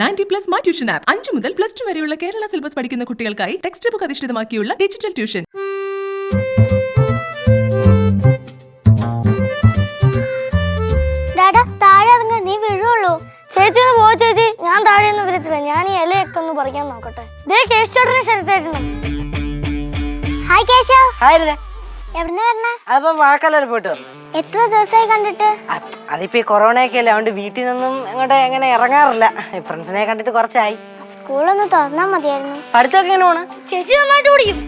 Ninety plus my tuition app അഞ്ചു മുതൽ plus two വരെയുള്ള Kerala syllabus പഠിക്കുന്ന കുട്ടികൾക്കായി ടെക്സ്റ്റ് ബുക്ക് അധിഷ്ഠിതമാക്കിയുള്ള ഡിജിറ്റൽ ട്യൂഷൻ. ഡാഡാ താഴെ ഇറങ്ങ നീ വീഴുള്ളൂ ചേച്ചി ഒന്ന് പോ ചേച്ചി. ഞാൻ താഴെ ഒന്നും വരത്തില്ല. ഞാൻ ഈ ഇലയൊക്കെ ഒന്ന് പറിക്കാൻ നോക്കട്ടെ. ദേ കേശോട്ടിനെ ശരത്തായിട്ടുണ്ട് ഹായ് കേശവ് ആയിരുന്നേ എവിടുന്ന് വരണേ? അതിപ്പോ വാഴക്കാലം പോയിട്ട് വന്നു. എത്ര ദിവസമായി കണ്ടിട്ട്? അതിപ്പോ ഈ കൊറോണയൊക്കെ അല്ലേ അതുകൊണ്ട് വീട്ടിൽ നിന്നും അങ്ങോട്ട് എങ്ങനെ ഇറങ്ങാറില്ല. ഫ്രണ്ട്സിനെ കണ്ടിട്ട് കുറച്ചായി. സ്കൂളൊന്ന് തുറന്നാ മതിയായിരുന്നു. പഠിത്തമൊക്കെ എങ്ങനെ പോണ്? ചേച്ചി നന്നായിട്ട് കുടിക്കും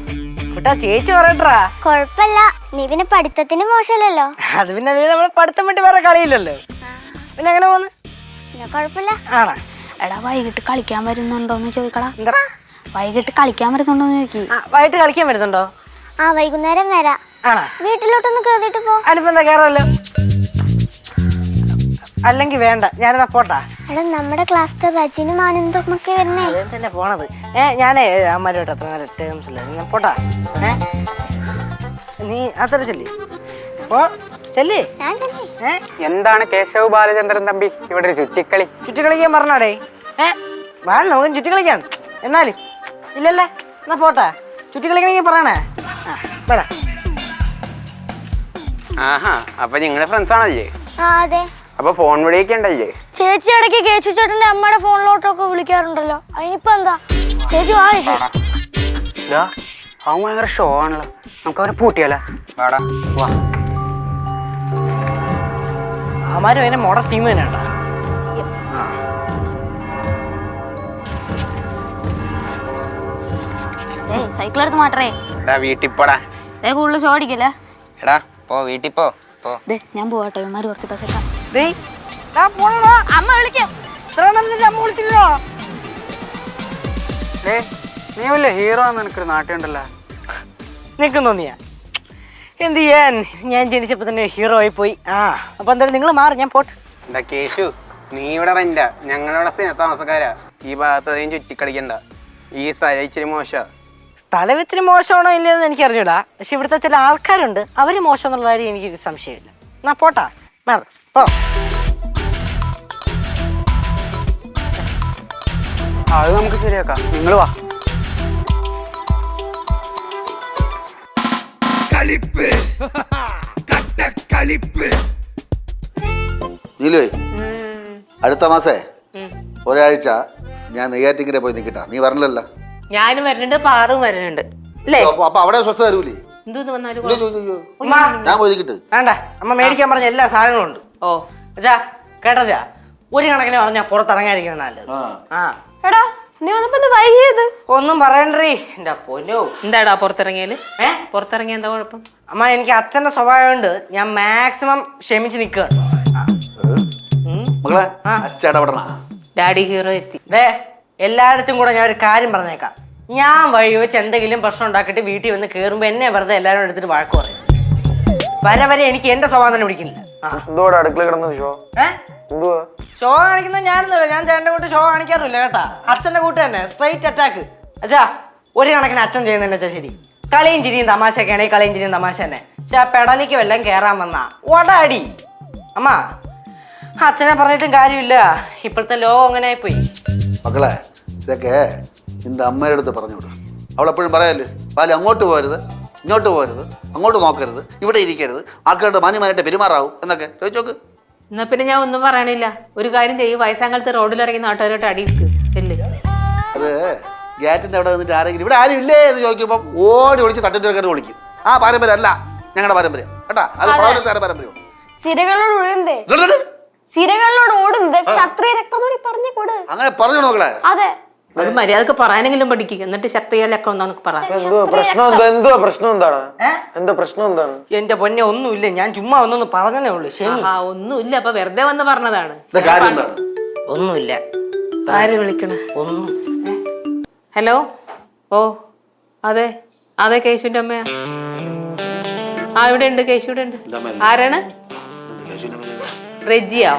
കുട്ടാ ചേച്ചി പറയട്ടാ കൊഴപ്പല്ല നീ പിന്നെ പഠിത്തത്തിന് മോശമല്ലല്ലോ. അത് പിന്നെ അതിന് നമ്മൾ പഠിത്തം വിട്ട് വേറെ കളിയില്ലല്ലോ. പിന്നെ എങ്ങനെ പോന്ന്? പിന്നെ കൊഴപ്പല്ല ആണോ? എടാ വൈകിട്ട് കളിക്കാൻ വരുന്നുണ്ടോന്ന് ചോദിക്കടാ. എന്താ വൈകിട്ട് കളിക്കാൻ വരുന്നുണ്ടോന്ന് ചോദിക്കി. ആ, വൈകിട്ട് കളിക്കാൻ വരുന്നുണ്ടോ? ആ വൈകുന്നേരം വരാം. ആണോ? വീട്ടിലോട്ടൊന്ന് കേറിട്ട് പോ. അതിനിപ്പോ കേറല്ലോ അല്ലെങ്കിൽ വേണ്ട ഞാനിതാ പോട്ടാ. എടാ നമ്മുടെ ക്ലാസ്സിലെ റജിനും ആനന്ദും ഒക്കെ വരുന്നേ. അതേ തന്നെ പോണത്. ഏ ഞാനേ അമ്മരോട്ട് അത്ര നല്ല ടേംസ് ഇല്ല? ഞാൻ പോട്ടാ. ഏ? നീ അത്ര ചെല്ലി. പോ ചെല്ലി. ഞാൻ തന്നെ ഏ? എന്താണ് കേശവ് ബാലചന്ദ്രൻ തമ്പി? ഇവിടെ ഒരു ചുറ്റിക്കളി. ചുറ്റിക്കളിക്കാൻ പറഞ്ഞാടേ. ഏ? വാ നമുക്ക് ചുറ്റിക്കളിക്കാൻ കളിക്കാം എന്നാലും ഇല്ലല്ലേ? എന്നാ പോട്ടെ. ചുറ്റിക്കളിക്കണമെങ്കിൽ പറയണേ. ആഹാ അപ്പൊ നിങ്ങളെ ഫ്രണ്ട്സ് ആണല്ലേ? ആ അതെ. അപ്പൊ ഫോൺ വിളിയൊക്കെ ഉണ്ടല്ലേ? ചേച്ചി ഇടയ്ക്ക് കേശു ചേട്ടന്റെ അമ്മയുടെ ഫോണിലോട്ടൊക്കെ വിളിക്കാറുണ്ടല്ലോ. അതിനിപ്പോ എന്താ? ചേച്ചി വാ. ചേച്ചി ഇതാ, അവൻ ഭയങ്കര ഷോ ആണല്ലോ. നമുക്ക് അവനെ പൂട്ടിയാലോ വാടാ വാ. അവന്മാരും അതിനെ മോഡൽ ടീം തന്നെയാണ്? ഏയ് സൈക്കിൾ എടുത്ത് മാറ്ററേ. എടാ വീട്ടിൽ പോടാ. ഏ കൂടുതൽ ഷോ അടിക്കല്ലേ? എടാ പോ വീട്ടിൽ പോ പോ. ദേ ഞാൻ പോവാട്ടെ. ഇവന്മാർ കുറച്ച് അമ്മ വിളിക്കും. ഇത്ര നേരം അമ്മ വിളിച്ചില്ലോ നീ വല്ല ഹീറോ എന്ന് എനിക്കൊരു നാട്ടിലുണ്ടല്ലോ. നിൽക്കുന്നു നീയാ എന്ത് ചെയ്യാൻ? ഞാൻ ജനിച്ചപ്പോൾ തന്നെ ഹീറോ ആയി പോയി ആ അപ്പൊ എന്തായാലും നിങ്ങൾ മാറി ഞാൻ പോട്ടെ. എന്താ കേശു നീ ഇവിടെ റെന്റാ ഞങ്ങളുടെ സ്ഥിര താമസക്കാരാ. ഈ ഭാഗത്ത് അധികം ചുറ്റിക്കളിക്കണ്ട. ഈ സ്ഥലം ഇച്ചിരി മോശ. സ്ഥലം ഇത്തിരി മോശമാണോ ഇല്ലയെന്ന് എനിക്ക് അറിഞ്ഞൂടാ പക്ഷെ ഇവിടുത്തെ ചില ആൾക്കാരുണ്ട്. അവർ മോശം എന്നുള്ള കാര്യം എനിക്ക് സംശയമില്ല. എന്നാ പോട്ടാ. മാറ പോ. അത് നമുക്ക് ശരിയാക്കാം. നിങ്ങൾ വാ. നീലുവേ അടുത്ത മാസേ ഒരാഴ്ച ഞാൻ നെയ്യാറ്റിങ്ങനെ പോയി നിൽക്കട്ടാ. നീ വരണല്ലോ ഞാനും വരുന്നുണ്ട് പാറും വരുന്നുണ്ട്. അല്ലേ? അപ്പൊ അപ്പൊ അവിടെ സ്വസ്ഥ തരൂലേ എന്തോന്ന് വന്നാലും. ഉമ്മ. ഞാൻ വേണ്ട. അമ്മ മേടിക്കാൻ പറഞ്ഞ എല്ലാ സാധനങ്ങളും ഉണ്ട്. ഓ. അച്ഛാ കേട്ടച്ചാ ഒരു കണക്കിന് പറഞ്ഞാ പുറത്തിറങ്ങാതിരിക്കണം നല്ലത്. ആ. ആ. എടാ നീ വന്നപ്പോ വൈകിയത്? ഒന്നും പറയണ്ടേ എന്റെ പൊന്നോ. എന്താടാ പുറത്തിറങ്ങിയാൽ? ഏ? പുറത്തിറങ്ങിയ എന്താ കുഴപ്പം? അമ്മ എനിക്ക് അച്ഛന്റെ സ്വഭാവം ഉണ്ട്. ഞാൻ മാക്സിമം ക്ഷമിച്ച് നിൽക്കുകയാണ് മക്കളെ ഡാഡി ഹീറോ എത്തി. ദേ എല്ലായിടത്തും കൂടെ ഞാൻ ഒരു കാര്യം പറഞ്ഞേക്കാം. ഞാൻ വഴി വെച്ച് എന്തെങ്കിലും പ്രശ്നം ഉണ്ടാക്കിയിട്ട് വീട്ടിൽ വന്ന് കയറുമ്പോൾ എന്നെ വെറുതെ എല്ലാവരും എടുത്തിട്ട് വഴക്ക് പറയും. വരെ വരെ എനിക്ക് എന്റെ സ്വഭാവം തന്നെ പിടിക്കില്ല ആ. എന്തോടാ അടുക്കള കിടന്നത് ഷോ? ഏ? എന്തുവാ ഷോ കാണിക്കുന്നത് ഞാനൊന്നുമില്ല ഞാൻ ചേട്ടന്റെ കൂട്ട് ഷോ കാണിക്കാറില്ല കേട്ടാ. അച്ഛന്റെ കൂട്ട് തന്നെ. സ്ട്രൈറ്റ് അറ്റാക്ക് അച്ഛാ ഒരു കണക്കിന് അച്ഛൻ ചെയ്യുന്നതന്നെ അച്ഛാ ശരി. കളിയും ചിരിയും തമാശയൊക്കെയാണ്. ഈ കളിയും ചിരിയും തമാശ തന്നെ. പക്ഷെ ആ പെടലിക്ക് വല്ലതും കയറാൻ വന്നാ. ഒടടി. അമ്മ അച്ഛനെ പറഞ്ഞിട്ടും കാര്യമില്ല. ഇപ്പോഴത്തെ ലോകം അങ്ങനെ ആയിപ്പോയി മക്കളെ ഇതൊക്കെ നിന്റെ അമ്മയുടെ അടുത്ത് പറഞ്ഞു വിടും. അവളെപ്പോഴും പറയാല്ലേ പാൽ അങ്ങോട്ട് പോകരുത് ഇങ്ങോട്ട് പോകരുത് അങ്ങോട്ട് നോക്കരുത് ഇവിടെ ഇരിക്കരുത് ആൾക്കാരുടെ മാന്യമായിട്ട് പെരുമാറാവും എന്നൊക്കെ. ചോദിച്ചോക്ക് എന്നാ പിന്നെ ഞാൻ ഒന്നും പറയണില്ല. ഒരു കാര്യം ചെയ്യും വയസ്സാങ്കാലത്ത് റോഡിലിറങ്ങി നാട്ടുകാരോട്ട് അടി വെക്ക് ചെല്ല്. അത് ഗേറ്റിന്റെ അവിടെ നിന്നിട്ട് ആരെങ്കിലും ഇവിടെ ആരും ഇല്ലേ? എന്ന് ചോദിക്കുമ്പോൾ ഓടി ഒളിച്ച് തട്ടിന്റെ കയറി വിളിക്കും. ആ പാരമ്പര്യം അല്ല ഞങ്ങളുടെ പാരമ്പര്യം. കേട്ടാ? അത് പാരമ്പര്യം സിരകളോട് ഒഴുകുന്നേ സിരകളിലോട് ഓടുന്നത് ക്ഷത്രിയ രക്തത്തോടെ പറഞ്ഞു കൊടു. അങ്ങനെ പറഞ്ഞു നോക്കളെ അതെ. അത് മര്യാദയ്ക്ക് പറയാനെങ്കിലും പഠിക്കുക എന്നിട്ട് ശക്തിയാലൊക്കെ ഒന്നാന്നൊക്കെ പറ. പ്രശ്നം എന്താ? എന്തുവാ പ്രശ്നം എന്താണ്? എന്താ പ്രശ്നം എന്താണ്? എന്റെ പൊന്നെ ഒന്നുമില്ല. ഞാൻ ചുമ്മാ ഒന്നൊന്ന് പറഞ്ഞതേ ഉള്ളൂ. ശരി. ആ ഒന്നുമില്ല. അപ്പൊ വെറുതെ വന്ന് പറഞ്ഞതാണ്. ഒന്നുമില്ല. ആര് വിളിക്കണ? ഒന്നും. ഹലോ? ഓ അതെ. അതെ കേശുവിന്റെ അമ്മയാ. ആ ഇവിടെ ഉണ്ട് കേശു ഇവിടെ ഉണ്ട് ആരാണ്? റെജിയാ?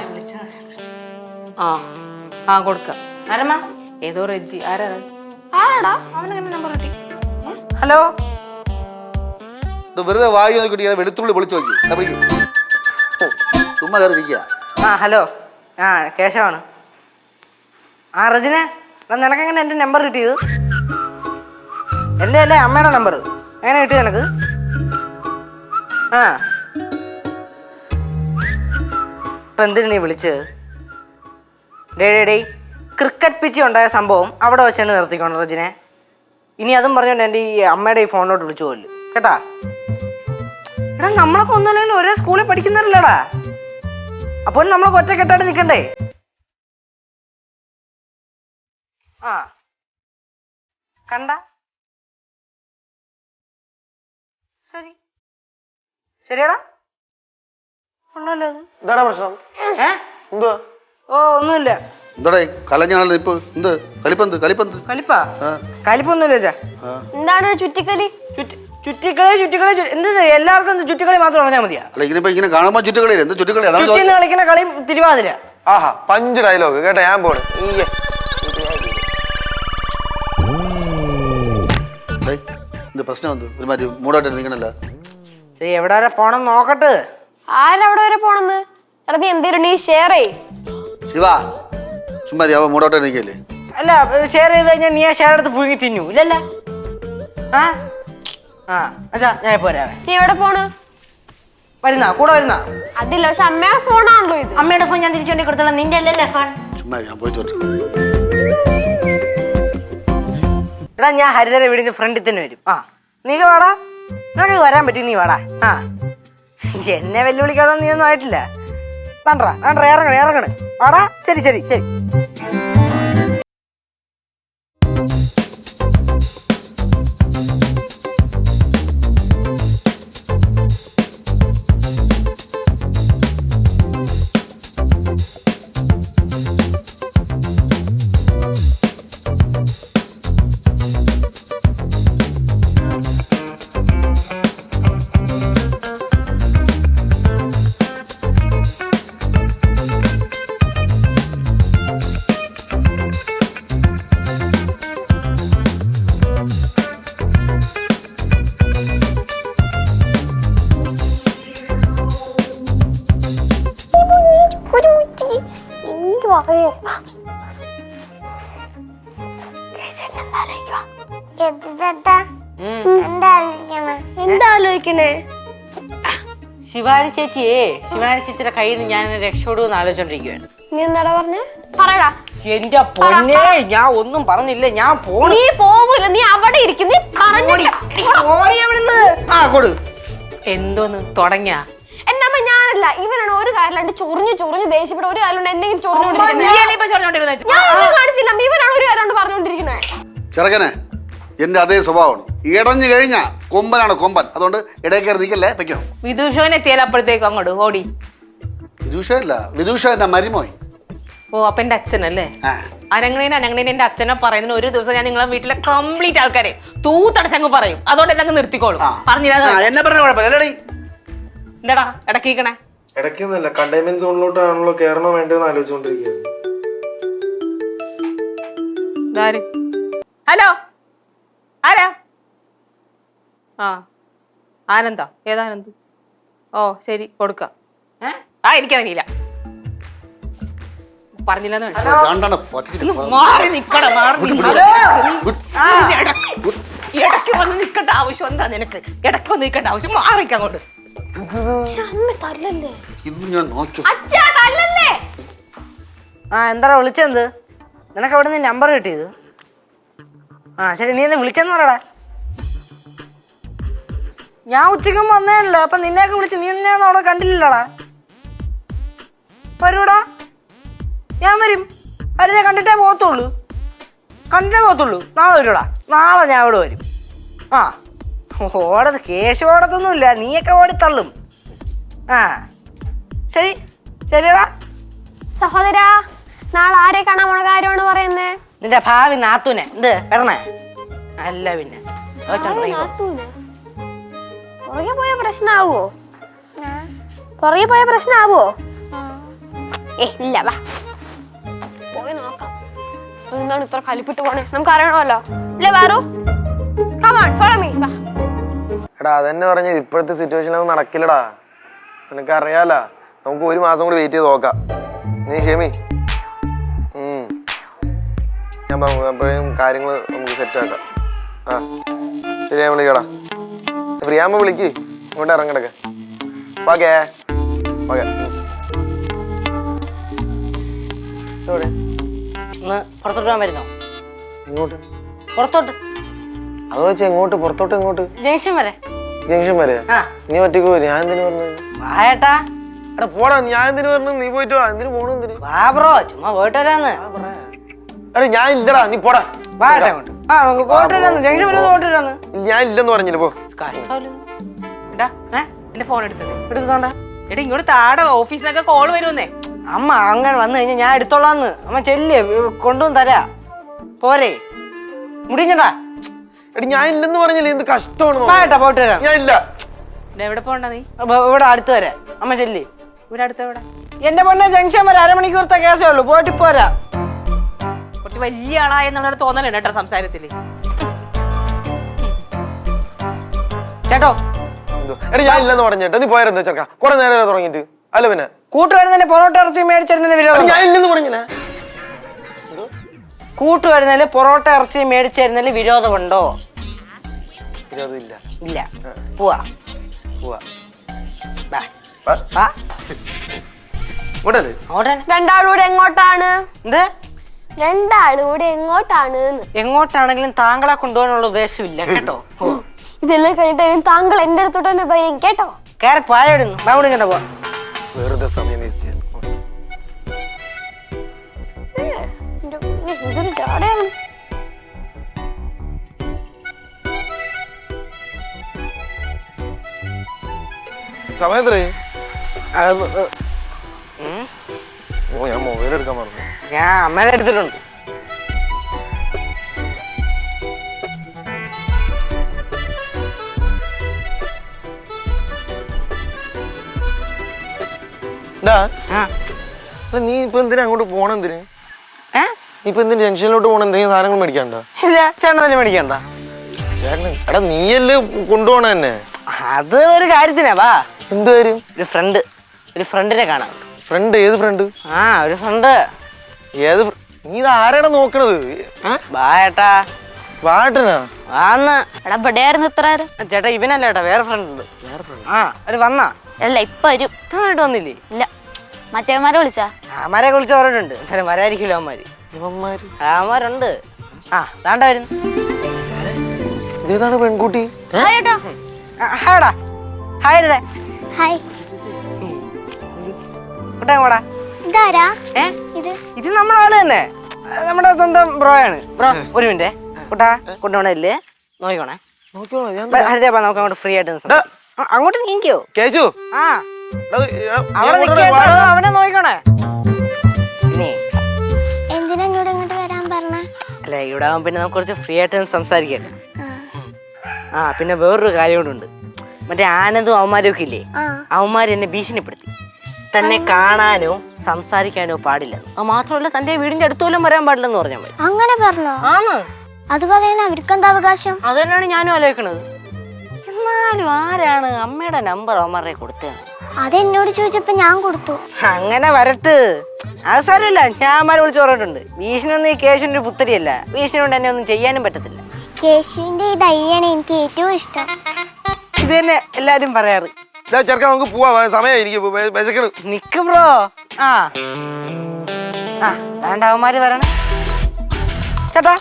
ആ. ആ കൊടുക്കാം. ആരമ്മ? ഏതോ റെജി. ആരാ? ആരാടാ? അവനെങ്ങനെ നമ്പർ കിട്ടി. ഹലോ? വെറുതെ വായി നോക്കിട്ട് വെളുത്തുള്ളി പൊളിച്ചു നോക്കി. പിടിക്ക്. ചുമ്മാ കയറി ഇരിക്കുക ആ ഹലോ. ആ കേശവാണ്. ആ റജിന നിനക്കെങ്ങനെ എന്റെ നമ്പർ കിട്ടിയത്? എന്റെ അല്ലേ അമ്മയുടെ നമ്പർ എങ്ങനെ കിട്ടിയത് നിനക്ക്? ആ. ഇപ്പം എന്തിനു നീ വിളിച്ചത്? ഡേ ഡേ ക്രിക്കറ്റ് പിച്ച് ഉണ്ടായ സംഭവം അവിടെ വെച്ചാണ് നിർത്തിക്കോണം റജിനെ. ഇനി അതും പറഞ്ഞോണ്ട് എന്റെ ഈ അമ്മയുടെ ഈ ഫോണിലോട്ട് വിളിച്ചു പോലും കേട്ടാ? എടാ നമ്മളൊക്കെ ഒന്നുമല്ലെങ്കിലും ഒരേ സ്കൂളിൽ പഠിക്കുന്നവരല്ലടാ. അപ്പോൾ നമ്മളൊക്കെ ഒറ്റക്കെട്ടായിട്ട് നിൽക്കണ്ടേ? ആ. കണ്ട? ശരി. ശരിയാടാ. എന്താടാ പ്രശ്നം? ഏ? എന്തുവാ? ഓ ഒന്നുമില്ല. എന്താടേ കലഞ്ഞാണല്ലോ ഇപ്പൊ? എന്ത്? കലിപ്പന്ത്? കലിപ്പന്ത്? കലിപ്പാ? കലിപ്പൊന്നുമില്ല ചാ. എന്താണ് ചുറ്റിക്കലി ചുറ്റി ചുറ്റിക്കളി ചുറ്റിക്കളി ചു- എന്ത് എല്ലാവർക്കും എന്ത് ചുറ്റിക്കളി മാത്രം പറഞ്ഞാൽ മതിയാ? അല്ല ഇങ്ങനെ ഇങ്ങനെ കാണുമ്പോ ചുറ്റിക്കളി എന്ത് ചുറ്റിക്കളി? ചുറ്റിന്ന്. കളിക്കുന്ന കളി തിരുവാതിര. ആഹാ പഞ്ച് ഡയലോഗ്. കേട്ടോ ഞാൻ പോണ്. എന്ത് പ്രശ്നം എന്ത്? ഒരുമാതിരി മൂടായിട്ട് നിൽക്കണല്ല എവിടെ വരെ പോണം നോക്കട്ട്? ആരവിടെ വരെ പോണെന്ന്? എടാ നീ എന്തേലും ഷെയർ ചെയ് ശിവ ചുമ്മാ അവ മൂടോട്ടെ നിൽക്കല്ലേ അല്ല ഷെയർ ചെയ്ത് കഴിഞ്ഞാൽ നീ ആ ഷെയർ എടുത്ത് പുഴുങ്ങി തിന്നു ഇല്ലല്ല. ആ? ആ അച്ഛാ ഞാൻ ഹരിതരെ നീ എവിടെ പോണ്? വരുന്ന കൂടെ വരുന്ന. അതില്ല പക്ഷെ അമ്മയുടെ ഫോണാണല്ലോ ഇത്. അമ്മയുടെ ഫോൺ ഞാൻ തിരിച്ചുകൊണ്ടേ കൊടുത്തോളാം. നിന്റെ അല്ലല്ലേ ഫോൺ? ചുമ്മാ ഞാൻ പോയിട്ട് വരട്ടെ. എടാ ഞാൻ ഹരിതരെ വീടിന്റെ ഫ്രണ്ടിൽ തന്നെ വരും. ആ നീ വാടാ. നിനക്ക് വരാൻ പറ്റും നീ വാടാ. ആ. എന്നെ വെല്ലുവിളിക്കാതെ നീ ഒന്നും ആയിട്ടില്ല. നന്ദ്ര വേണ്ട ഇറങ്ങണേ ഇറങ്ങണേ ആടാ ശരി ശരി ശരി. ശിവാനി ചേച്ചിയെ ശിവാനി ചേച്ചിയുടെ കയ്യിൽ നിന്ന് ഞാൻ രക്ഷപ്പെടുമെന്ന് ആലോചിച്ചോണ്ടിരിക്കുവാണ് നീ എന്താടാ പറഞ്ഞ? പറയടാ. എന്റെ പൊന്നെ ഞാൻ ഒന്നും പറഞ്ഞില്ല ഞാൻ പോണു. നീ പോവൂല നീ അവിടെ ഇരിക്കും നീ കൊടു. എന്തോന്ന് തുടങ്ങിയ ഞാനല്ല ഇവനാണ് ഒരു കാര്യമില്ലാണ്ട് ചൊറിഞ്ഞ് ചൊറിഞ്ഞ് ദേഷ്യപ്പെട്ട ഒരു കാര്യം എന്തെങ്കിലും ചൊറിഞ്ഞോണ്ടിരിക്കുന്നത് ഞാൻ കാണിച്ചില്ല. ഇവനാണ് ഒരു കാര്യം പറഞ്ഞോണ്ടിരിക്കുന്നത് ചെറുക്കനെ എന്റെ അതേ സ്വഭാവമാണ്. ഇടഞ്ഞു കഴിഞ്ഞ കൊമ്പനാണ് കൊമ്പൻ. അതുകൊണ്ട് ഇടയിൽ കയറി നിൽക്കല്ലേ? വെക്കോ വിദൂഷവൻ എത്തിയാൽ അപ്പോഴത്തേക്കും അങ്ങോട്ട് ഓടി. വിദൂഷ അല്ല വിദൂഷ എന്റെ മരുമോയി ഓ അപ്പൊ എന്റെ അച്ഛനല്ലേ? ആ. അനങ്ങണേന് എന്റെ അച്ഛനെ പറയുന്നതിന് ഒരു ദിവസം ഞാൻ നിങ്ങളെ വീട്ടിലെ കംപ്ലീറ്റ് ആൾക്കാരെ തൂത്തടച്ചങ്ങ് പറയും. അതുകൊണ്ട് എന്നെ അങ്ങ് നിർത്തിക്കോളും. പറഞ്ഞില്ല എന്നെ പറഞ്ഞ കുഴപ്പമില്ല. എന്താടാ ഇടക്കീക്കണേ ഇടയ്ക്കൊന്നുമില്ല കണ്ടെയ്ൻമെന്റ് സോണിലോട്ടാണല്ലോ കയറണോ വേണ്ടതെന്ന് ആലോചിച്ചുകൊണ്ടിരിക്കുകയായിരുന്നു. ഇതാര്? ഹലോ? ആരാ? ആ ആനന്ദാ. ഏതാനന്ദ് ഓ ശരി കൊടുക്ക. ആ എനിക്കറിയില്ല പറഞ്ഞില്ലെന്ന് മനസ്സിലായി. മാറി മാറി ഇടയ്ക്ക് വന്ന് നിൽക്കേണ്ട ആവശ്യം എന്താ നിനക്ക്? ഇടയ്ക്ക് വന്ന് നിൽക്കേണ്ട ആവശ്യം. മാറിക്ക അങ്ങോട്ട് ഇന്ന് ഞാൻ ആ എന്താടാ വിളിച്ചെന്ത് നിനക്ക് അവിടെ നിന്ന് നമ്പർ കിട്ടിയത്? ആ ശരി നീ എന്നെ വിളിച്ചെന്ന് പറയടാ ഞാൻ ഉച്ചയ്ക്കും വന്നേണല്ലോ അപ്പൊ നിന്നെയൊക്കെ വിളിച്ച് നീ എന്നെ അവിടെ കണ്ടില്ലല്ലോടാ. വരൂടാ ഞാൻ വരും. ഹരിത കണ്ടിട്ടേ പോകത്തുള്ളൂ. കണ്ടിട്ടേ പോകത്തുള്ളൂ. നാളെ വരൂടാ നാളെ ഞാൻ ഇവിടെ വരും. ആ. ഓടത് കേശു ഓടത്തൊന്നുമില്ല. നീയൊക്കെ ഓടിത്തള്ളും ആ. ശരി. ശരിടാ സഹോദരാ നാളെ ആരെ കാണാൻ പോണ കാര്യമാണ് പറയുന്നേ? നിന്റെ ഭാവി നാത്തൂനെ. എന്ത്? വരണേ അല്ല പിന്നെ. പുറകെ പോയ പ്രശ്നാവോ? പുറകെ പോയ പ്രശ്നാവോ? ഏ ഇല്ല വാ. പോയി നോക്കാം. എന്താണ് ഇത്ര കലിപ്പിട്ട് പോണേ. നമുക്ക് അറിയണമല്ലോ അല്ലേ വേറു കമോൺ ഫോളോ മീ വാ. എടാ അതെന്നെ പറഞ്ഞ ഇപ്പോഴത്തെ സിറ്റുവേഷനിലൊന്നും നടക്കില്ലടാ. നിനക്ക് അറിയാലോ നമുക്ക് ഒരു മാസം കൂടി വെയിറ്റ് ചെയ്ത് നോക്കാം. നീ ക്ഷമി. ഞാൻ അപ്പോഴും കാര്യങ്ങൾ നമുക്ക് സെറ്റ് ആക്കാം. ആ. ശരി ഞാൻ വിളിക്കടാ. പ്രിയാമ്പ വിളിക്ക്. ഇങ്ങോട്ട് ഇറങ്ങടക്കെ ഓക്കേ. ഓക്കെ. പുറത്തോട്ട് പോകാൻ വരുന്നോ? ഇങ്ങോട്ട് പുറത്തോട്ട്. അത് വെച്ച് എങ്ങോട്ട് പുറത്തോട്ട് എങ്ങോട്ട് ജംഗ്ഷൻ വരെ. ജംഗ്ഷൻ വരെ? നീ ഒറ്റയ്ക്ക് പോയി ഞാൻ എന്തിനു പറഞ്ഞു വായേട്ടാ എടാ പോടാ ഞാൻ എന്തിനു പറഞ്ഞു നീ പോയിട്ട് വാ എന്തിനു പോണു എന്തിനു? വാ ബ്രോ ചുമ്മാ പോയിട്ട് വരാന്ന്. എടാ ഞാൻ ഇല്ലടാ നീ പോടാ. വാട്ടെ അങ്ങോട്ട് ആ നമുക്ക് പോയിട്ട് വരാന്ന്. ജംഗ്ഷൻ വരെ ഒന്ന് പോയിട്ട് വരാന്ന്. ഞാൻ ഇല്ലെന്ന് പറഞ്ഞില്ല പോ. എടാ എന്റെ ഫോൺ എടുത്തത് എടുത്തോണ്ട എടാ ഇങ്ങോട്ട് താടെ ഓഫീസിൽ നിന്നൊക്കെ കോൾ വരുമെന്നേ. അമ്മ അങ്ങനെ വന്നു കഴിഞ്ഞാൽ ഞാൻ എടുത്തോളാന്ന്. അമ്മ ചെല്ല് കൊണ്ടുവന്ന് തരാ. പോരെ. മുടിഞ്ഞടാ. എടാ ഞാൻ ഇല്ലെന്ന് പറഞ്ഞില്ലേ? എന്ത് കഷ്ടമാണ് പോയിട്ട് വരാം. ഞാൻ ഇല്ല. എവിടെ പോണ്ട നീ? അപ്പൊ ഇവിടെ അടുത്ത് വരെ. അമ്മ ചെല്ലി. ഇവിടെ അടുത്ത് എവിടെ? എന്റെ പൊന്നെ ജംഗ്ഷൻ വരെ അരമണിക്കൂർത്തെ കേസേ ഉള്ളൂ. പോയിട്ട് പോരാ കുറച്ച് വലിയ ആളായ എന്നുള്ളൊരു തോന്നലുണ്ട് കേട്ടോ സംസാരത്തിൽ ചേട്ടോ. എന്തോ? എടാ ഞാൻ ഇല്ലെന്ന് പറഞ്ഞിട്ട് നീ പോയാരുന്നോ ചെറുക്ക? കുറെ നേരം തുടങ്ങിയിട്ട്. അല്ല പിന്നെ. കൂട്ടുകാരൻ തന്നെ പൊറോട്ട ഇറച്ചി മേടിച്ചിരുന്നതിന് എടാ, വിരോധം ഞാൻ ഇല്ലെന്ന് പറഞ്ഞില്ല? കൂട്ടുവരുന്നതിൽ പൊറോട്ട ഇറച്ചി മേടിച്ചിരുന്നതിൽ വിരോധമുണ്ടോ? ഇല്ല ഇല്ല. പോവാ. പോവാ. ബാ. വാ. വാ. ഇവിടെ അല്ലേ? അങ്ങോട്ട് രണ്ടാളും എങ്ങോട്ടാണ്? എന്ത്? രണ്ടാളും എങ്ങോട്ടാണ് എങ്ങോട്ടാണെങ്കിലും താങ്കളെ കൊണ്ടുപോകാനുള്ള ഉദ്ദേശമില്ല. കേട്ടോ? ഓ. ഇതെല്ലാം കഴിഞ്ഞിട്ട് താങ്കൾ എന്റെ അടുത്തോട്ട് തന്നെ വരും കേട്ടോ. കേറി പായ ബാബുടി ഇങ്ങനെ പോവാ വെറുതെ സമയം വേസ്റ്റ് ചെയ്യാൻ. സമയത്രേ? ഓ ഞാൻ മൊബൈൽ എടുക്കാൻ പറഞ്ഞു ഞാൻ അമ്മേനെ എടുത്തിട്ടുണ്ട്. നീ ഇപ്പൊ എന്തിനാ അങ്ങോട്ട് പോണ എന്തിന്? ഏ? നീ ഇപ്പൊ എന്തിന് ജംഗ്ഷനിലോട്ട് പോണ എന്തെങ്കിലും സാധനങ്ങൾ മേടിക്കാണ്ട? ഇല്ല ചേട്ടനെ മേടിക്കണ്ട. ചേട്ടൻ എടാ നീയല്ലേ കൊണ്ടുപോണ തന്നെ അത് ഒരു കാര്യത്തിനാ വാ. എന്ത് കാര്യം? ഒരു ഫ്രണ്ട് ഒരു ഫ്രണ്ടിനെ കാണാം. ഫ്രണ്ട് ഏത് ഫ്രണ്ട് ആ ഒരു ഫ്രണ്ട് ഏത് നീ ഇത് ആരാണ് നോക്കണത്? ഏട്ടാ. വാട്ടനാ വാന്ന്. എടാ ഇവിടെയായിരുന്നു ഇത്ര നേരം. ചേട്ടാ ഇവനല്ല ഏട്ടാ വേറെ ഫ്രണ്ട് ഉണ്ട്. വേറെ ഫ്രണ്ട് ആ? ഒരു വന്നാ? അല്ല ഇപ്പൊ വരും. ഇത്രയായിട്ട് വന്നില്ലേ? ഇല്ല. മറ്റേമാരെ വിളിച്ചാ? ആമാരെ വിളിച്ച് പറഞ്ഞിട്ടുണ്ട്. എന്തായാലും വരായിരിക്കില്ല അവന്മാര്? ഇവന്മാര്? അവന്മാരുണ്ട്. ആ ദാണ്ട വരുന്നു. ഇതേതാണ് പെൺകുട്ടി? ഹായ് ഇടേ ഹായ്. കൂടാ ഇതാരാ? ഏ? ഇത്? ഇത് നമ്മുടെ ആൾ തന്നെ. നമ്മുടെ സ്വന്തം ആണ് ബ്രോ ഒരു മിനിറ്റ്. കുട്ടാ കുട്ടോണ ഇല്ലേ നോക്കിക്കോണേ. ഹരിതേപ്പാ നമുക്ക് അങ്ങോട്ട് ഫ്രീ ആയിട്ട് സംസാരിക്കാം. അങ്ങോട്ട് നീങ്ങിയോ കേശു. ആ. അവനെ നോക്കിക്കോണേ. പിന്നെ. എന്തിനാ ഇങ്ങോട്ട് ഇങ്ങോട്ട് വരാൻ പറഞ്ഞ? അല്ല ഇവിടെ ആവുമ്പോ പിന്നെ നമുക്ക് കുറച്ച് ഫ്രീ ആയിട്ട് സംസാരിക്കല്ലേ സംസാരിക്കാം ആ പിന്നെ വേറൊരു കാര്യം കൂടെ ഉണ്ട്. മറ്റേ ആനന്ദും അവന്മാരും ഒക്കെ ഇല്ലേ അവന്മാർ എന്നെ ഭീഷണിപ്പെടുത്തി. തന്നെ കാണാനോ സംസാരിക്കാനോ പാടില്ല. അത് മാത്രമല്ല തന്റെ വീടിന്റെ അടുത്തോലും വരാൻ പാടില്ലെന്ന് പറഞ്ഞാൽ മതി അങ്ങനെ പറഞ്ഞോ? ആന്ന്. അത് പറയാൻ അവർക്കെന്താ അവകാശം? അത് തന്നെയാണ് ഞാനും ആലോചിക്കണത്. എന്നാലും ആരാണ് അമ്മയുടെ നമ്പർ അവന്മാരെ കൊടുത്തത്? അതെന്നോട് ചോദിച്ചപ്പോ ഞാൻ കൊടുത്തു. അങ്ങനെ വരട്ട്. അത് സാരമില്ല ഞാൻ അമ്മമാരെ വിളിച്ചു പറഞ്ഞിട്ടുണ്ട്. ഭീഷണിയൊന്നും ഈ കേശുവിന്റെ ഒരു പുത്തരിയല്ല. ഭീഷണി കൊണ്ട് എന്നെ ഒന്നും ചെയ്യാനും പറ്റത്തില്ല. കേശുവിന്റെ ഈ ധൈര്യമാണ് എനിക്ക് ഏറ്റവും ഇഷ്ടം. ഇത് തന്നെ എല്ലാരും പറയാറ്. ചെറുക്കാൻ ചെറുക്ക നമുക്ക് പോവാ. സമയം എനിക്ക് വിശക്കണ്. നിക്ക് ബ്രോ. ആ. ആ വേണ്ട അവന്മാര് വരണം. ചേട്ടാ.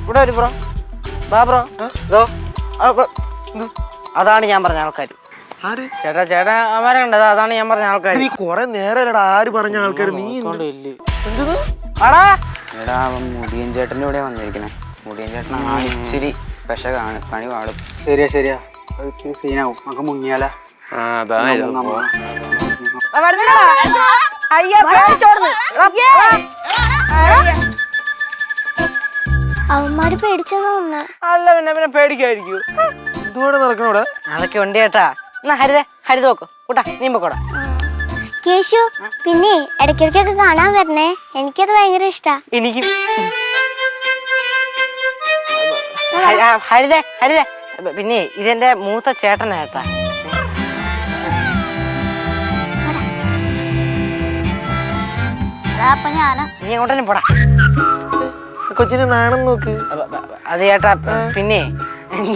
ഇവിടെ വരും ബ്രോ. വാ ബ്രോ. ഇതോ. ആ, ബ്രോ. അതാണ് ഞാൻ പറഞ്ഞ ആൾക്കാർ ആര്? ചേട്ടാ ചേട്ടാ അവന്മാരെ കണ്ടത്. അതാണ് ഞാൻ പറഞ്ഞ ആൾക്കാർ നീ കൊറേ നേരല്ലടാ ആര് പറഞ്ഞ ആൾക്കാർ നീ എടാ മുടിയൻ ചേട്ടന്റെ ഇവിടെ വന്നിരിക്കണേ. മുടിയൻ ചേട്ടനാണ് ഇച്ചിരി പെശകാണ് പണി പാടും. ശരിയാ ശരിയാ. സീനാവും നമുക്ക് മുങ്ങിയാലാ. അവന്മാര് പേടിച്ചെന്ന് തോന്നുന്നു അല്ല പിന്നെ പിന്നെ പേടിക്കായിരിക്കൂ. ഇതുകൂടെ നടക്കണോടെ അതൊക്കെ ഉണ്ട് ചേട്ടാ എന്നാ ഹരിത ഹരിത നോക്കോ. കൂട്ടാ നീ പൊക്കോടാ കേശു പിന്നെ ഇടയ്ക്കിടയ്ക്കൊക്കെ കാണാൻ വരണേ. എനിക്കത് ഭയങ്കര ഇഷ്ടാ. എനിക്ക്. ഹരിതേ ഹരിതേ. പിന്നെ ഇതെന്റെ മൂത്ത ചേട്ടനാ ചേട്ടാ എടാ അപ്പൊ നീ എങ്ങോട്ടേലും പോടാ. കൊച്ചിന് നാണം നോക്ക്. അത് ചേട്ടാ പിന്നെ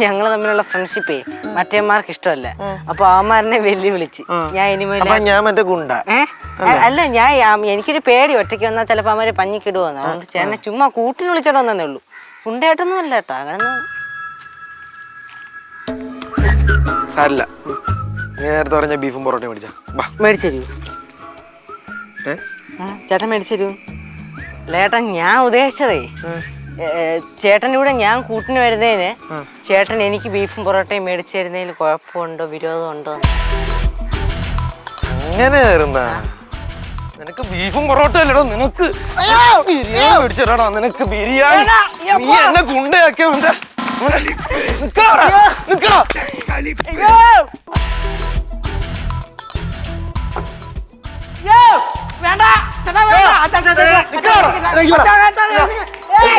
ഞങ്ങൾ തമ്മിലുള്ള ഫ്രണ്ട്ഷിപ്പേ മറ്റേമാർക്ക് ഇഷ്ടമല്ല. അപ്പൊ അവന്മാരനെ വെല്ലുവിളിച്ച്. ഞാൻ ഇനിമേലെ ഞാൻ മറ്റേ ഗുണ്ട. അല്ല? ഞാൻ എനിക്കൊരു പേടി ഒറ്റയ്ക്ക് വന്നാൽ ചിലപ്പോ അവന്മാര് പഞ്ഞിക്കിടുവെന്ന്. അതുകൊണ്ട് ചേട്ടനെ ചുമ്മാ കൂട്ടിന് വിളിച്ചോണ്ട് വന്നേ ഉള്ളൂ. ഉണ്ടായിട്ടൊന്നും അല്ല കേട്ടോ അങ്ങനെ സാരില്ല. നീ നേരത്തെ പറഞ്ഞ ബീഫും പൊറോട്ടയും മേടിച്ചാ. വാ. മേടിച്ചു തരൂ ഏ? ചേട്ടൻ മേടിച്ചരൂ. ലേട്ടൻ ഞാൻ ഉദ്ദേശിച്ചതേ ചേട്ടന്റെ കൂടെ ഞാൻ കൂട്ടിന് വരുന്നതിന് ചേട്ടൻ എനിക്ക് ബീഫും പൊറോട്ടയും മേടിച്ചു തരുന്നതിൽ കുഴപ്പമുണ്ടോ വിരോധമുണ്ടോ അങ്ങനെയായിരുന്നാ നിനക്ക് ബീഫും പൊറോട്ട അല്ലടോ നിനക്ക് ബിരിയാണി മേടിച്ചടാ നിനക്ക് ബിരിയാണി. നീ എന്നെ ഗുണ്ടയാക്കിയ നിക്കടാ, നിക്കടാ.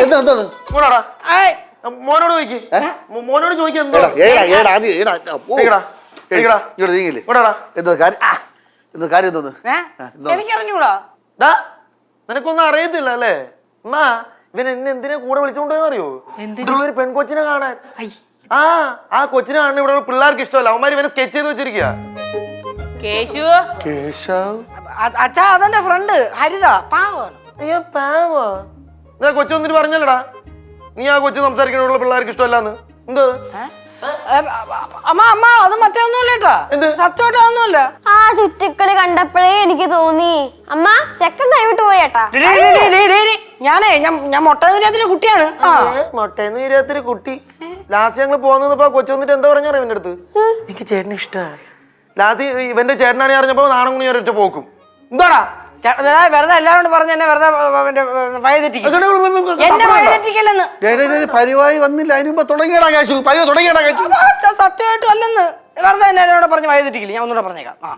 എന്താ എന്താ ഇങ്ങോട്ടാടാ. മോനോട് ചോദിക്ക്. മോനോട് ചോദിക്കാൻ എടാ ഏടാ ഏടാ ആദ്യം ഏടാ പോ. എടാ, എടാ. ഇങ്ങോട്ട് നീങ്ങില്ലേ? ഇങ്ങോട്ടാടാ. എന്താ കാര്യം എന്തോന്ന്? എനിക്കറിഞ്ഞൂടാ. ഡാ, നിനക്കൊന്നും അറിയത്തില്ല അല്ലേ? അമ്മാ ഇവൻ എന്നെ എന്തിനാ കൂടെ വിളിച്ചോണ്ടെന്ന് അറിയോ? ഇവിടെ ഒരു പെൺകൊച്ചിനെ കാണാൻ. ആ ആ കൊച്ചിനെ കാണാൻ ഇവിടെ പിള്ളേർക്ക് ഇഷ്ടമല്ല. അവന്മാർ ഇവനെ സ്കെച്ച് ചെയ്ത് വെച്ചിരിക്കുക കേശു? കേശവ്? അച്ഛാ അതെന്റെ ഫ്രണ്ട്. ഹരിത പാവമാണ് അയ്യോ പാവോ. ഇന്നലെ കൊച്ചു വന്നിട്ട് പറഞ്ഞല്ലടാ. നീ ആ കൊച്ചു സംസാരിക്കണ പിള്ളേർക്ക് ഇഷ്ടമല്ലാന്ന്. എന്ത്? അമ്മ അമ്മ അത് മറ്റേ ആ ചുറ്റിക്കളി കണ്ടപ്പോഴേ എനിക്ക് തോന്നി. അമ്മ ചെക്കൻ കൈവിട്ട് പോയേട്ടാ ഞാനേ ഞാൻ മൊട്ടതിന്റെ കുട്ടിയാണ്. ആ. മൊട്ടേന്ന് വീരത്തിരി കുട്ടി. ലാസ്റ്റ് ഞങ്ങൾ പോന്നപ്പോ കൊച്ചു വന്നിട്ട് എന്താ പറഞ്ഞാ ഇവന്റെ അടുത്ത്? എനിക്ക് ചേട്ടന് ഇഷ്ടമായി ലാസ്റ്റ് ഇവന്റെ ചേട്ടനാണ് അറിഞ്ഞപ്പോ നാണം കുണി ഒരൊറ്റ പോക്കും. എന്താടാ? വെറുതെ- എല്ലാരോടും പറഞ്ഞ എന്നെ വെറുതെ പരിപാടി വന്നില്ല. അതിന് മുമ്പ് തുടങ്ങിയടാ കേശു. പരിപാടി തുടങ്ങിയടാ കേശു. അച്ഛാ, സത്യമായിട്ടും അല്ലെന്ന്. വെറുതെ എന്നെ എന്നോട് പറഞ്ഞ് വഴി തെറ്റിക്കില്ല? ഞാൻ ഒന്നുകൂടെ പറഞ്ഞേക്കാം. ആ.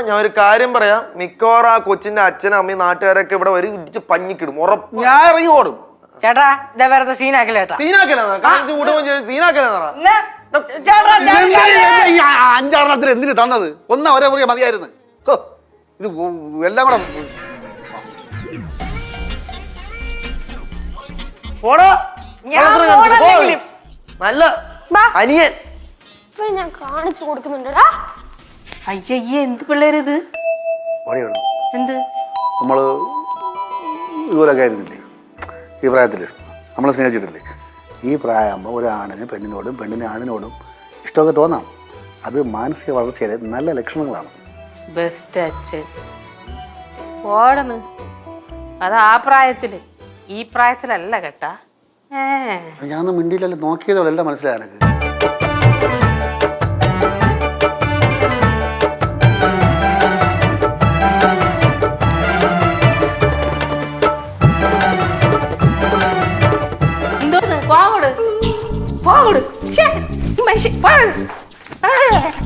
ഞാൻ ഒരു കാര്യം പറയാം. മിക്കവാറും ആ കൊച്ചിന്റെ അച്ഛനും അമ്മയും നാട്ടുകാരൊക്കെ ഇവിടെ വരും ഇടിച്ച് പഞ്ഞിക്കിടും ഉറപ്പ്. ഞാൻ ഇറങ്ങി ഓടും. ചേട്ടാ ഇതാ വെറുതെ സീനാക്കില്ല ചേട്ടാ? സീനാക്കലാണ് കാണിച്ച് കൂട്ടുമ്പോൾ സീനാക്കലാ എന്നാ, ചേട്ടാ ഞാൻ- ഇതെന്തിന് ഈ അഞ്ചാറെണ്ണത്തിന് എന്തിനു തന്നത്? ഒന്നാ ഒരേ മുറിയ മതിയായിരുന്നു. ഇത് എല്ലാം കൂടെ പോടാ ഞാൻ പോ. പോണെങ്കിലും. നല്ല ബാ. അനിയൻ. ഞാൻ കാണിച്ചു കൊടുക്കുന്നുണ്ടടാ? അയ്യയ്യേ എന്ത് പിള്ളേരിത്? ഓടി കിടന്നു. എന്ത്? നമ്മൾ ഇതുപോലൊക്കെ ആയിരുന്നില്ലേ? ഈ പ്രായത്തിൽ നമ്മൾ സ്നേഹിച്ചിട്ടില്ലേ? ഈ പ്രായമാകുമ്പോൾ ഒരു ആണിന് പെണ്ണിനോടും പെണ്ണിന് ആണിനോടും ഇഷ്ടമൊക്കെ തോന്നാം. അത് മാനസിക വളർച്ചയുടെ നല്ല ലക്ഷണങ്ങളാണ്. ബെസ്റ്റ് അച്ഛൻ. ഓടണ് അത് ആ പ്രായത്തിൽ. ഈ പ്രായത്തിലല്ല കേട്ടാ. ഏ. ഞാനൊന്നും മിണ്ടിയില്ലല്ലോ. നോക്കിയതോളെല്ലാം മനസ്സിലായി എനിക്ക് എന്തോന്ന്? പോകട് പോകട് ശ്ശേ, ഈ മനുഷ്യൻ, പോകട്. ആ.